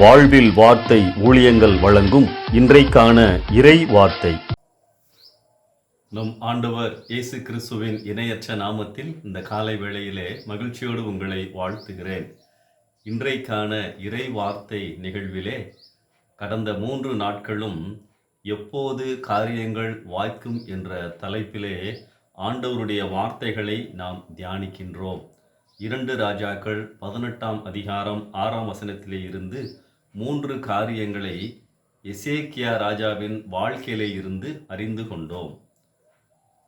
வாழ்வில் வார்த்தை ஊழியங்கள் வழங்கும் இன்றைக்கான இறை வார்த்தை. நம் ஆண்டவர் இயேசு கிறிஸ்துவின் இணையற்ற நாமத்தில் இந்த காலை வேளையிலே மகிழ்ச்சியோடு உங்களை வாழ்த்துகிறேன். இன்றைக்கான இறை வார்த்தை நிகழ்விலே கடந்த மூன்று நாட்களும் எப்போது காரியங்கள் வாய்க்கும் என்ற தலைப்பிலே ஆண்டவருடைய வார்த்தைகளை நாம் தியானிக்கின்றோம். இரண்டு ராஜாக்கள் பதினெட்டாம் அதிகாரம் ஆறாம் வசனத்திலே இருந்து மூன்று காரியங்களை எசேக்கியா ராஜாவின் வாழ்க்கையிலே இருந்து அறிந்து கொண்டோம்.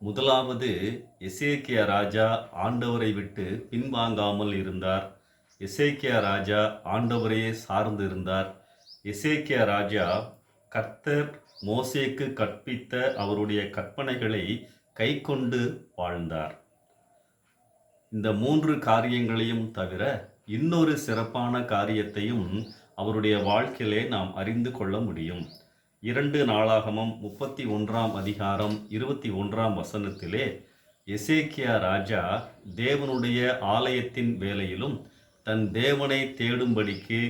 முதலாவது எசேக்கியா ராஜா ஆண்டவரை விட்டு பின்வாங்காமல் இருந்தார். எசேக்கியா ராஜா ஆண்டவரையே சார்ந்து இருந்தார். எசேக்கியா ராஜா கர்த்தர் மோசேக்கு கற்பித்த அவருடைய கற்பனைகளை கைக்கொண்டு வாழ்ந்தார். இந்த மூன்று காரியங்களையும் தவிர இன்னொரு சிறப்பான காரியத்தையும் அவருடைய வாழ்க்கையிலே நாம் அறிந்து கொள்ள முடியும். இரண்டு நாளாகமம் முப்பத்தி ஒன்றாம் அதிகாரம் இருபத்தி ஒன்றாம் வசனத்திலே எசேக்கியா ராஜா தேவனுடைய ஆலயத்தின் வேலையிலும் தன் தேவனை தேடும்படிக்கு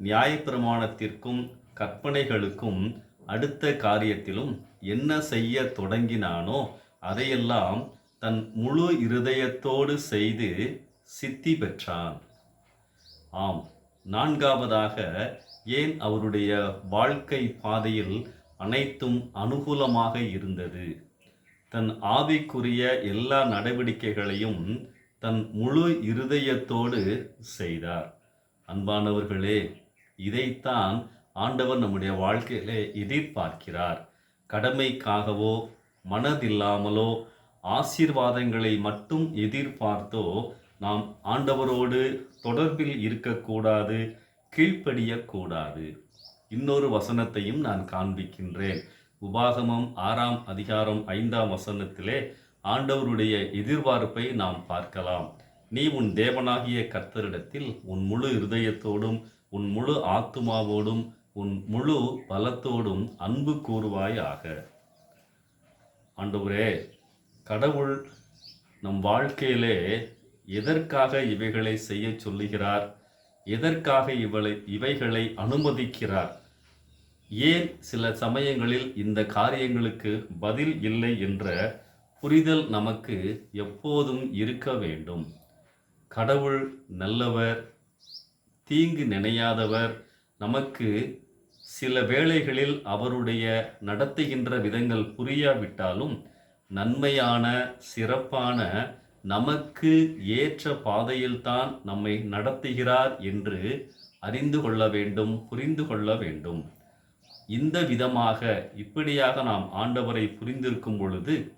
நியாயப்பிரமாணத்திற்கும் கற்பனைகளுக்கும் அடுத்த காரியத்திலும் என்ன செய்ய தொடங்கினானோ அதையெல்லாம் தன் முழு இருதயத்தோடு செய்து சித்தி பெற்றான். ஆம். நான்காவதாக ஏன் அவருடைய வாழ்க்கை பாதையில் அனைத்தும் அனுகூலமாக இருந்தது? தன் ஆவிக்குரிய எல்லா நடவடிக்கைகளையும் தன் முழு இருதயத்தோடு செய்தார். அன்பானவர்களே இதைத்தான் ஆண்டவர் நம்முடைய வாழ்க்கையிலே எதிர்பார்க்கிறார். கடமைக்காகவோ மனதில்லாமலோ ஆசீர்வாதங்களை மட்டும் எதிர்பார்த்தோ நாம் ஆண்டவரோடு தொடர்பில் இருக்கக்கூடாது கீழ்ப்படியக்கூடாது. இன்னொரு வசனத்தையும் நான் காண்பிக்கின்றேன். உபாகமம் ஆறாம் அதிகாரம் ஐந்தாம் வசனத்திலே ஆண்டவருடைய எதிர்பார்ப்பை நாம் பார்க்கலாம். நீ உன் தேவனாகிய கர்த்தரிடத்தில் உன் முழு இருதயத்தோடும் உன் முழு ஆத்துமாவோடும் உன் முழு பலத்தோடும் அன்பு கூறுவாயாக. ஆண்டவரே கடவுள் நம் வாழ்க்கையிலே எதற்காக இவைகளை செய்ய சொல்லுகிறார்? எதற்காக இவளை இவைகளை அனுமதிக்கிறார்? ஏன் சில சமயங்களில் இந்த காரியங்களுக்கு பதில் இல்லை என்ற புரிதல் நமக்கு எப்போதும் இருக்க வேண்டும். கடவுள் நல்லவர் தீங்கு நினையாதவர் நமக்கு சில வேளைகளில் அவருடைய நடத்துகின்ற விதங்கள் புரியாவிட்டாலும் நன்மையான சிறப்பான நமக்கு ஏற்ற பாதையில்தான் நம்மை நடத்துகிறார் என்று அறிந்து கொள்ள வேண்டும் புரிந்து கொள்ள வேண்டும். இந்த விதமாக இப்படியாக நாம் ஆண்டவரை புரிந்திருக்கும் பொழுது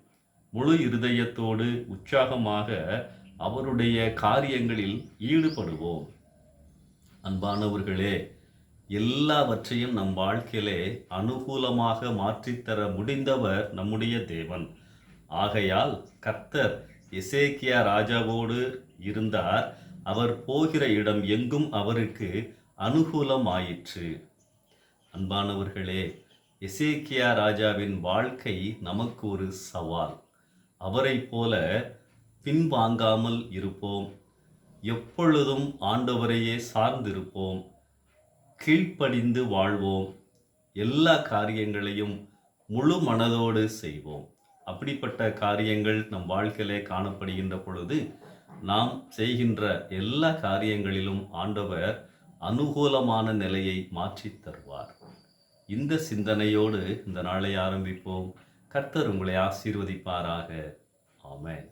முழு இருதயத்தோடு உற்சாகமாக அவருடைய காரியங்களில் ஈடுபடுவோம். அன்பானவர்களே எல்லாவற்றையும் நம் வாழ்க்கையிலே அனுகூலமாக மாற்றித்தர முடிந்தவர் நம்முடைய தேவன். ஆகையால் கர்த்தர் எசேக்கியா ராஜாவோடு இருந்தார். அவர் போகிற இடம் எங்கும் அவருக்கு அனுகூலமாயிற்று. அன்பானவர்களே எசேக்கியா ராஜாவின் வாழ்க்கை நமக்கு ஒரு சவால். அவரைப் போல பின்வாங்காமல் இருப்போம். எப்பொழுதும் ஆண்டவரையே சார்ந்திருப்போம். கீழ்ப்படிந்து வாழ்வோம். எல்லா காரியங்களையும் முழு மனதோடு செய்வோம். அப்படிப்பட்ட காரியங்கள் நம் வாழ்க்கையிலே காணப்படுகின்ற பொழுது நாம் செய்கின்ற எல்லா காரியங்களிலும் ஆண்டவர் அனுகூலமான நிலையை மாற்றி தருவார். இந்த சிந்தனையோடு இந்த நாளை ஆரம்பிப்போம். கர்த்தர் உங்களை ஆசீர்வதிப்பாராக. ஆமேன்.